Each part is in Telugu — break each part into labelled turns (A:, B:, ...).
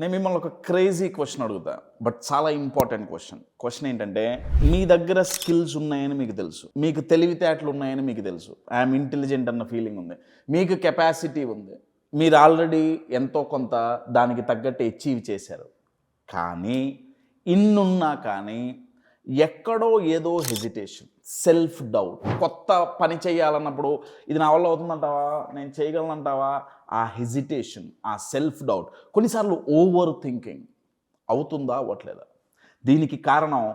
A: నేను మిమ్మల్ని ఒక క్రేజీ క్వశ్చన్ అడుగుతా బట్ చాలా ఇంపార్టెంట్ క్వశ్చన్ క్వశ్చన్ ఏంటంటే మీ దగ్గర స్కిల్స్ ఉన్నాయని మీకు తెలుసు. మీకు తెలివితేటలు ఉన్నాయని మీకు తెలుసు. ఐఎమ్ ఇంటెలిజెంట్ అన్న ఫీలింగ్ ఉంది. మీకు కెపాసిటీ ఉంది. మీరు ఆల్రెడీ ఎంతో కొంత దానికి తగ్గట్టు అచీవ్ చేశారు. కానీ ఇన్నున్నా కానీ ఎక్కడో ఏదో హెజిటేషన్ సెల్ఫ్ డౌట్ కొత్త పని చేయాలన్నప్పుడు ఇది నా వల్ల అవుతుందంటావా? నేను చేయగలనంటావా? ఆ హెజిటేషన్ ఆ సెల్ఫ్ డౌట్ కొన్నిసార్లు ఓవర్ థింకింగ్ అవుతుందా? అవ్వట్లేదా? దీనికి కారణం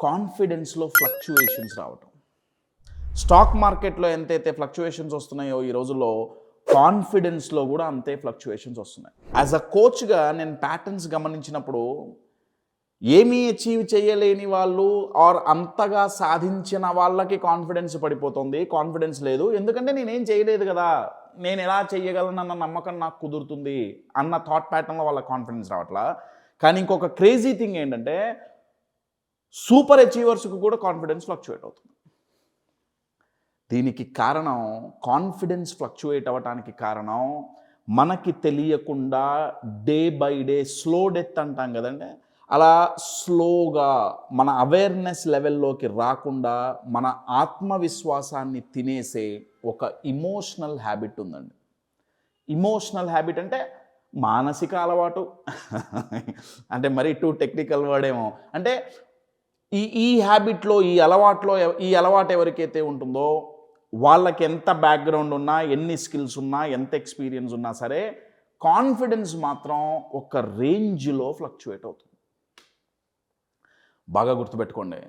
A: కాన్ఫిడెన్స్లో ఫ్లక్చుయేషన్స్ రావటం. స్టాక్ మార్కెట్లో ఎంతైతే ఫ్లక్చుయేషన్స్ వస్తున్నాయో ఈ రోజుల్లో కాన్ఫిడెన్స్లో కూడా అంతే ఫ్లక్చుయేషన్స్ వస్తున్నాయి. యాజ్ అ కోచ్గా నేను ప్యాటర్న్స్ గమనించినప్పుడు ఏమీ అచీవ్ చేయలేని వాళ్ళు ఆర్ అంతగా సాధించిన వాళ్ళకి కాన్ఫిడెన్స్ పడిపోతుంది. కాన్ఫిడెన్స్ లేదు. ఎందుకంటే నేనేం చేయలేదు కదా. నేను ఎలా చేయగలనన్న నమ్మకం నాకు కుదురుతుంది అన్న థాట్ ప్యాటర్న్లో వాళ్ళ కాన్ఫిడెన్స్ రావట్లా. కానీ ఇంకొక క్రేజీ థింగ్ ఏంటంటే సూపర్ అచీవర్స్కి కూడా కాన్ఫిడెన్స్ ఫ్లక్చుయేట్ అవుతుంది. దీనికి కారణం కాన్ఫిడెన్స్ ఫ్లక్చుయేట్ అవ్వటానికి కారణం మనకి తెలియకుండా day by day slow death అంటాం కదండి. అలా స్లోగా మన అవేర్నెస్ లెవెల్లోకి రాకుండా మన ఆత్మవిశ్వాసాన్ని తినేసే ఒక ఇమోషనల్ హ్యాబిట్ ఉందండి. ఇమోషనల్ హ్యాబిట్ అంటే మానసిక అలవాటు. అంటే మరీ టూ టెక్నికల్ వర్డ్ ఏమో అంటే ఈ ఈ హ్యాబిట్లో ఈ అలవాట్లో ఈ అలవాటు ఎవరికైతే ఉంటుందో వాళ్ళకి ఎంత బ్యాక్గ్రౌండ్ ఉన్నా ఎన్ని స్కిల్స్ ఉన్నా ఎంత ఎక్స్పీరియన్స్ ఉన్నా సరే కాన్ఫిడెన్స్ మాత్రం ఒక రేంజ్లో ఫ్లక్చుయేట్ అవుతుంది. బాగా గుర్తుపెట్టుకోండి.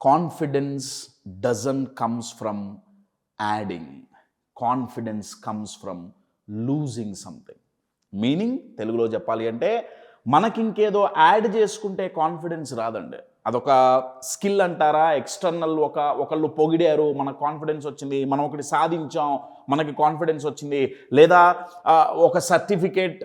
A: Confidence doesn't comes from adding confidence comes from losing something meaning తెలుగులో చెప్పాలి అంటే మనకి ఇంకేదో యాడ్ చేసుకుంటే కాన్ఫిడెన్స్ రాదండి. అదొక స్కిల్ అంటారా? ఎక్స్టర్నల్ ఒక ఒకళ్ళు పొగిడారు మనకు కాన్ఫిడెన్స్ వచ్చింది మనం ఒకటి సాధించాం మనకి కాన్ఫిడెన్స్ వచ్చింది. లేదా ఒక సర్టిఫికేట్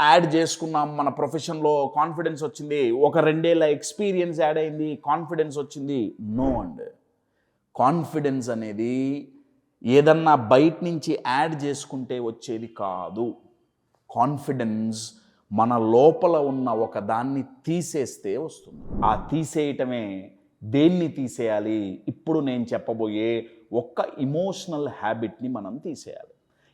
A: యాడ్ చేసుకున్నాం మన ప్రొఫెషన్లో కాన్ఫిడెన్స్ వచ్చింది ఒక రెండేళ్ళ ఎక్స్పీరియన్స్ యాడ్ అయింది కాన్ఫిడెన్స్ వచ్చింది. No and. కాన్ఫిడెన్స్ అనేది ఏదన్నా బయట నుంచి యాడ్ చేసుకుంటే వచ్చేది కాదు. కాన్ఫిడెన్స్ మన లోపల ఉన్న ఒక దాన్ని తీసేస్తే వస్తుంది. ఆ తీసేయటమే దేన్ని తీసేయాలి? ఇప్పుడు నేను చెప్పబోయే ఒక్క ఇమోషనల్ హ్యాబిట్ని మనం తీసేయాలి.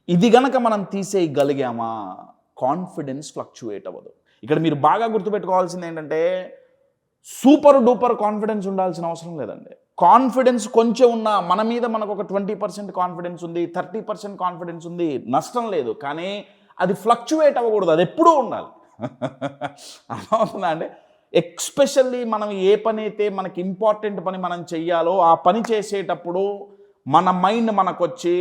A: ఇది గనక మనం తీసేయగలిగామా? కాన్ఫిడెన్స్ ఫ్లక్చుయేట్ అవ్వదు. ఇక్కడ మీరు బాగా గుర్తుపెట్టుకోవాల్సింది ఏంటంటే సూపర్ డూపర్ కాన్ఫిడెన్స్ ఉండాల్సిన అవసరం లేదండి. కాన్ఫిడెన్స్ కొంచెం ఉన్నా మన మీద మనకు ఒక ట్వంటీ పర్సెంట్ కాన్ఫిడెన్స్ ఉంది థర్టీ పర్సెంట్ కాన్ఫిడెన్స్ ఉంది నష్టం లేదు. కానీ అది ఫ్లక్చువేట్ అవ్వకూడదు అది ఎప్పుడూ ఉండాలి. అర్థమవుతుందా అండి? ఎక్స్పెషల్లీ మనం ఏ పని అయితే మనకి ఇంపార్టెంట్ పని మనం చెయ్యాలో ఆ పని చేసేటప్పుడు మన మైండ్ మనకొచ్చి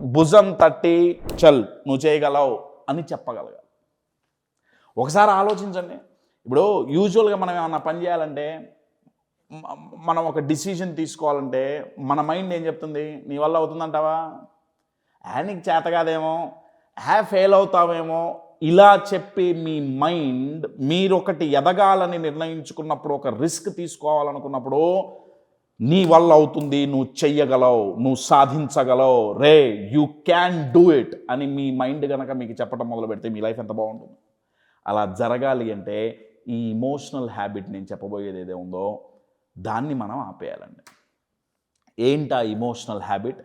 A: భుజం తట్టి చల్ నువ్వు చేయగలవు అని చెప్పగలగాలి. ఒకసారి ఆలోచించండి. ఇప్పుడు యూజువల్గా మనం ఏమన్నా పని చేయాలంటే మనం ఒక డిసిజన్ తీసుకోవాలంటే మన మైండ్ ఏం చెప్తుంది? నీ వల్ల అవుతుందంటావా? హ్యా నీకు చేత కాదేమో. హ్యా ఫెయిల్ అవుతావేమో ఇలా చెప్పి మీ మైండ్ మీరు ఒకటి ఎదగాలని నిర్ణయించుకున్నప్పుడు ఒక రిస్క్ తీసుకోవాలనుకున్నప్పుడు నీ వల్ల అవుతుంది నువ్వు చెయ్యగలవు నువ్వు సాధించగలవు రే యూ క్యాన్ డూ ఇట్ అని మీ మైండ్ కనుక మీకు చెప్పడం మొదలు పెడితే మీ లైఫ్ ఎంత బాగుంటుంది? అలా జరగాలి అంటే ఈ ఇమోషనల్ హ్యాబిట్ నేను చెప్పబోయేది ఏదే ఉందో దాన్ని మనం ఆపేయాలండి. ఏంటా ఇమోషనల్ హ్యాబిట్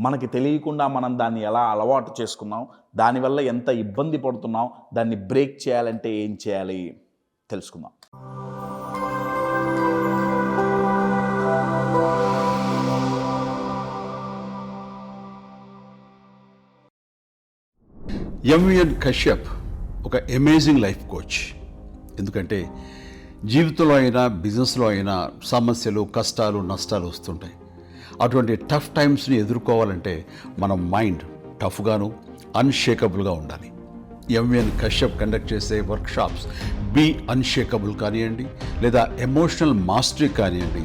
A: మనకి తెలియకుండా మనం దాన్ని ఎలా అలవాటు చేసుకున్నాం దానివల్ల ఎంత ఇబ్బంది పడుతున్నాం దాన్ని బ్రేక్ చేయాలంటే ఏం చేయాలి తెలుసుకుందాం.
B: ఎంవిఎన్ కశ్యప్ ఒక అమేజింగ్ లైఫ్ కోచ్ ఎందుకంటే జీవితంలో అయినా బిజినెస్లో అయినా సమస్యలు కష్టాలు నష్టాలు వస్తుంటాయి. అటువంటి టఫ్ టైమ్స్ని ఎదుర్కోవాలంటే మన మైండ్ టఫ్గాను అన్షేకబుల్గా ఉండాలి. ఎంవిఎన్ కశ్యప్ కండక్ట్ చేసే వర్క్షాప్స్ బీ అన్షేకబుల్ కానివ్వండి లేదా ఎమోషనల్ మాస్టరీ కానివ్వండి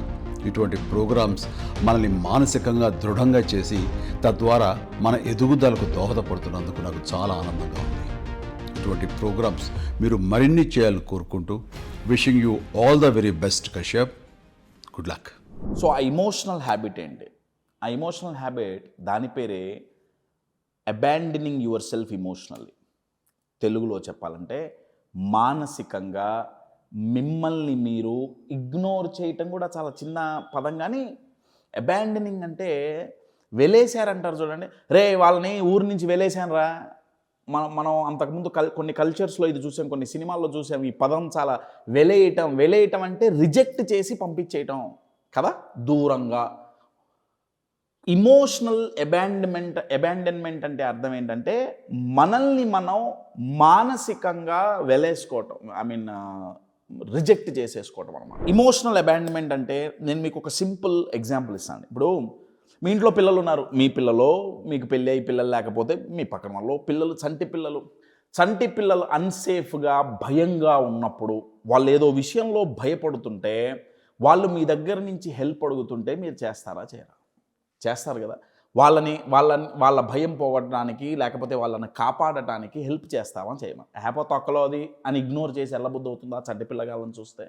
B: ఇటువంటి ప్రోగ్రామ్స్ మనల్ని మానసికంగా దృఢంగా చేసి తద్వారా మన ఎదుగుదలకు దోహదపడుతున్నందుకు నాకు చాలా ఆనందంగా ఉంది. ఇటువంటి ప్రోగ్రామ్స్ మీరు మరిన్ని చేయాలని కోరుకుంటూ wishing you all the very best Kashyap. Good luck
A: so ఆ ఇమోషనల్ హ్యాబిట్ ఏంటి? ఆ ఇమోషనల్ హ్యాబిట్ దాని పేరే అబాండనింగ్ యువర్ సెల్ఫ్ ఇమోషనల్లీ తెలుగులో చెప్పాలంటే మానసికంగా మిమ్మల్ని మీరు ఇగ్నోర్ చేయటం కూడా చాలా చిన్న పదం కానీ అబాండనింగ్ అంటే వెలేశారంటారు చూడండి. రే వాళ్ళని ఊరి నుంచి వెలేశాను రా. మనం మనం అంతకుముందు కల్ కొన్ని కల్చర్స్లో ఇది చూసాం కొన్ని సినిమాల్లో చూసాం. ఈ పదం చాలా వెలేయటం వెలేయటం అంటే రిజెక్ట్ చేసి పంపించేయటం. కదా? దూరంగా. ఇమోషనల్ అబాండమెంట్ అబాండన్మెంట్ అంటే అర్థం ఏంటంటే మనల్ని మనం మానసికంగా వెలేసుకోవటం ఐ మీన్ రిజెక్ట్ చేసేసుకోవటం అనమాట ఇమోషనల్ అబాండన్మెంట్ అంటే నేను మీకు ఒక సింపుల్ ఎగ్జాంపుల్ ఇస్తాను. ఇప్పుడు మీ ఇంట్లో పిల్లలు ఉన్నారు. మీ పిల్లలు మీకు పెళ్ళి అయ్యి పిల్లలు లేకపోతే మీ పక్కన వాళ్ళు పిల్లలు చంటి పిల్లలు. చంటి పిల్లలు అన్సేఫ్గా భయంగా ఉన్నప్పుడు వాళ్ళు ఏదో విషయంలో భయపడుతుంటే వాళ్ళు మీ దగ్గర నుంచి హెల్ప్ అడుగుతుంటే మీరు చేస్తారా చేయరా? చేస్తారు కదా. వాళ్ళని వాళ్ళని వాళ్ళ భయం పోగొట్టడానికి లేకపోతే వాళ్ళని కాపాడటానికి హెల్ప్ చేస్తామా చేయమా? హ్యాపో తొక్కలో అది అని ఇగ్నోర్ చేసి ఎల్లబుద్ధి అవుతుందా చంటి పిల్లగాళ్ళని చూస్తే?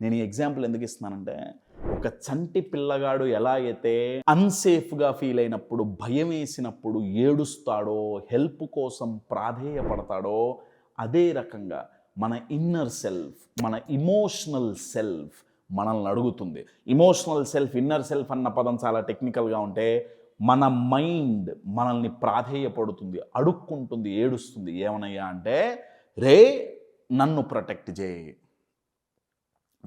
A: నేను ఈ ఎగ్జాంపుల్ ఎందుకు ఇస్తున్నానంటే ఒక చంటి పిల్లగాడు ఎలా అయితే అన్సేఫ్గా ఫీల్ అయినప్పుడు భయం వేసినప్పుడు ఏడుస్తాడో హెల్ప్ కోసం ప్రాధేయపడతాడో అదే రకంగా మన ఇన్నర్ సెల్ఫ్ మన ఇమోషనల్ సెల్ఫ్ మనల్ని అడుగుతుంది. ఇమోషనల్ సెల్ఫ్ ఇన్నర్ సెల్ఫ్ అన్న పదం చాలా టెక్నికల్గా ఉంటే మన మైండ్ మనల్ని ప్రాధేయపడుతుంది అడుక్కుంటుంది ఏడుస్తుంది. ఏమనయ్యా అంటే రే నన్ను ప్రొటెక్ట్ చేయి.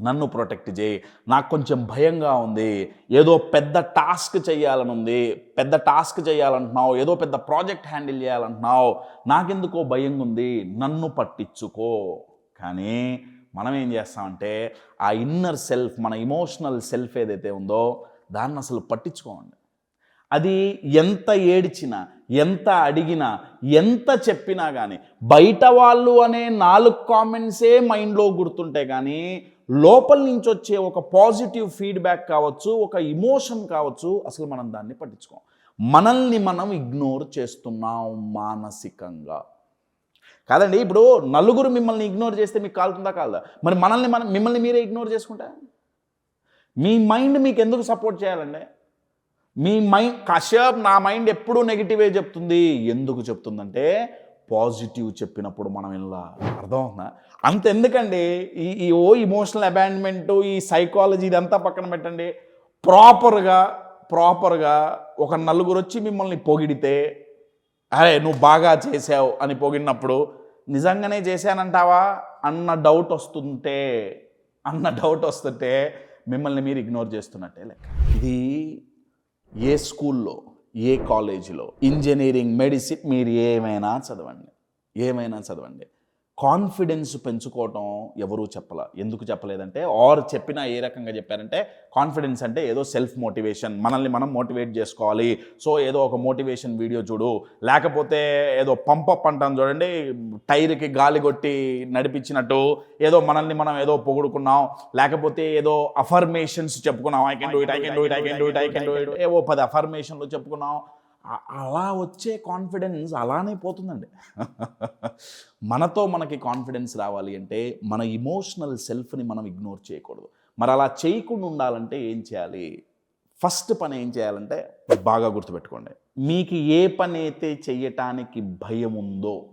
A: నన్ను ప్రొటెక్ట్ చేయి. నాకు కొంచెం భయంగా ఉంది. ఏదో పెద్ద టాస్క్ చేయాలని ఉంది పెద్ద టాస్క్ చేయాలంటున్నావు. ఏదో పెద్ద ప్రాజెక్ట్ హ్యాండిల్ చేయాలంటున్నావు. నాకెందుకో భయంగా ఉంది నన్ను పట్టించుకో. కానీ మనం ఏం చేస్తామంటే ఆ ఇన్నర్ సెల్ఫ్ మన ఇమోషనల్ సెల్ఫ్ ఏదైతే ఉందో దాన్ని అసలు పట్టించుకోండి అది ఎంత ఏడిచినా ఎంత అడిగినా ఎంత చెప్పినా కానీ బయట వాళ్ళు అనే నాలుగు కామెంట్సే మైండ్లో గుర్తుంటే కానీ లోపల నుంచి వచ్చే ఒక పాజిటివ్ ఫీడ్బ్యాక్ కావచ్చు ఒక ఇమోషన్ కావచ్చు అసలు మనం దాన్ని పట్టించుకోం. మనల్ని మనం ఇగ్నోర్ చేస్తున్నాం మానసికంగా. కాదండి ఇప్పుడు నలుగురు మిమ్మల్ని ఇగ్నోర్ చేస్తే మీకు కాలుతుందా కాలదా? మరి మనల్ని మనం మిమ్మల్ని మీరే ఇగ్నోర్ చేసుకుంటా? మీ మైండ్ మీకు ఎందుకు సపోర్ట్ చేయాలండి? మీ మైండ్ కశ్యప్ నా మైండ్ ఎప్పుడూ నెగిటివే చెప్తుంది. ఎందుకు చెప్తుందంటే పాజిటివ్ చెప్పినప్పుడు మనం ఇలా అర్థమవుతుందా? అంత ఎందుకండి ఈ ఈ ఓ ఇమోషనల్ అబాండ్మెంట్ ఈ సైకాలజీ ఇదంతా పక్కన పెట్టండి. ప్రాపర్గా ప్రాపర్గా ఒక నలుగురు వచ్చి మిమ్మల్ని పొగిడితే అరే నువ్వు బాగా చేసావు అని పొగిడినప్పుడు నిజంగానే చేశానంటావా? అన్న డౌట్ వస్తుంటే అన్న డౌట్ వస్తుంటే మిమ్మల్ని మీరు ఇగ్నోర్ చేస్తున్నట్టే లెక్క. ఇది ఏ స్కూల్లో ఏ కాలేజీలో ఇంజనీరింగ్ మెడిసిన్ మీరు ఏమైనా చదవండి. ఏమైనా చదవండి. కాన్ఫిడెన్స్ పెంచుకోవటం ఎవరూ చెప్పలే ఎందుకు చెప్పలేదంటే ఆర్ చెప్పినా ఏ రకంగా చెప్పారంటే కాన్ఫిడెన్స్ అంటే ఏదో సెల్ఫ్ మోటివేషన్ మనల్ని మనం మోటివేట్ చేసుకోవాలి. సో ఏదో ఒక మోటివేషన్ వీడియో చూడు లేకపోతే ఏదో పంపప్ అంటాం చూడండి టైర్కి గాలి కొట్టి నడిపించినట్టు ఏదో మనల్ని మనం ఏదో పొగుడుకున్నాం లేకపోతే ఏదో అఫర్మేషన్స్ చెప్పుకున్నాం I can do it I can do it I can do it I can do it ఏవో పది అఫర్మేషన్లు చెప్పుకున్నాం. అలా వచ్చే కాన్ఫిడెన్స్ అలానే పోతుందండి. మనతో మనకి కాన్ఫిడెన్స్ రావాలి అంటే మన ఇమోషనల్ సెల్ఫ్ని మనం ఇగ్నోర్ చేయకూడదు. మరి అలా చేయకుండా ఉండాలంటే ఏం చేయాలి? ఫస్ట్ పని ఏం చేయాలంటే బాగా గుర్తుపెట్టుకోండి. మీకు ఏ పని అయితే చేయటానికి భయం ఉందో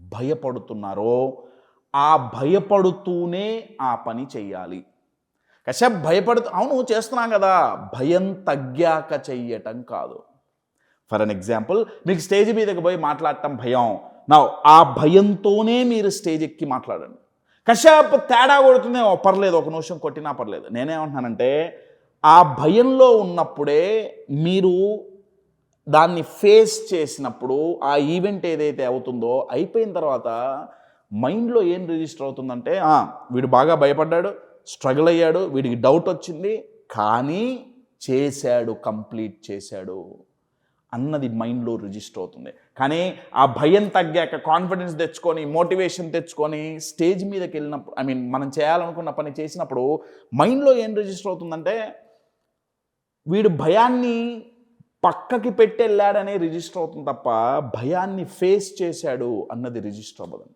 A: భయపడుతున్నారో ఆ భయపడుతూనే ఆ పని చేయాలి కశ్యప్ భయపడుతూ అవును చేస్తున్నాం కదా భయం తగ్గాక చెయ్యటం కాదు. ఫర్ అన్ ఎగ్జాంపుల్ మీకు స్టేజ్ మీదకి పోయి మాట్లాడటం భయం. నా ఆ భయంతోనే మీరు స్టేజ్ ఎక్కి మాట్లాడండి. కశ్యప్ తేడా కొడుతుంది పర్లేదు ఒక నిమిషం కొట్టినా పర్లేదు. నేనేమంటున్నానంటే ఆ భయంలో ఉన్నప్పుడే మీరు దాన్ని ఫేస్ చేసినప్పుడు ఆ ఈవెంట్ ఏదైతే అవుతుందో అయిపోయిన తర్వాత మైండ్లో ఏం రిజిస్టర్ అవుతుందంటే వీడు బాగా భయపడ్డాడు స్ట్రగుల్ అయ్యాడు వీడికి డౌట్ వచ్చింది కానీ చేశాడు కంప్లీట్ చేశాడు అన్నది మైండ్లో రిజిస్టర్ అవుతుంది. కానీ ఆ భయం తగ్గాక కాన్ఫిడెన్స్ తెచ్చుకొని మోటివేషన్ తెచ్చుకొని స్టేజ్ మీదకి వెళ్ళినప్పుడు ఐ మీన్ మనం చేయాలనుకున్న పని చేసినప్పుడు మైండ్లో ఏం రిజిస్టర్ అవుతుందంటే వీడు భయాన్ని పక్కకి పెట్టి వెళ్ళాడనే రిజిస్టర్ అవుతుంది తప్ప భయాన్ని ఫేస్ చేశాడు అన్నది రిజిస్టర్ అవ్వదు.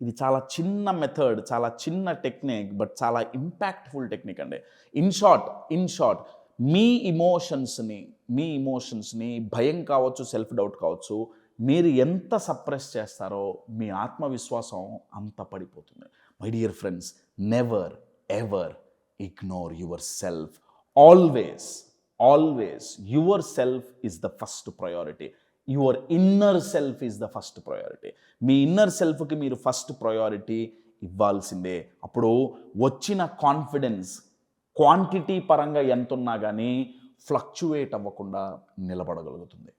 A: ఇది చాలా చిన్న మెథడ్ చాలా చిన్న టెక్నిక్ బట్ చాలా ఇంపాక్ట్ఫుల్ టెక్నిక్ అండి. ఇన్ షార్ట్ ఇన్ షార్ట్ మీ ఇమోషన్స్ని మీ ఇమోషన్స్ని భయం కావచ్చు సెల్ఫ్ డౌట్ కావచ్చు మీరు ఎంత సప్రెస్ చేస్తారో మీ ఆత్మవిశ్వాసం అంత పడిపోతుంది. My dear friends never ever ignore your self always always your self is the first priority your inner self is the first priority me inner సెల్ఫ్కి మీరు ఫస్ట్ ప్రయారిటీ ఇవ్వాల్సిందే. అప్పుడు వచ్చిన కాన్ఫిడెన్స్ క్వాంటిటీ పరంగా ఎంత ఉన్నా కానీ ఫ్లక్చువేట్ అవ్వకుండా నిలబడగలుగుతుంది.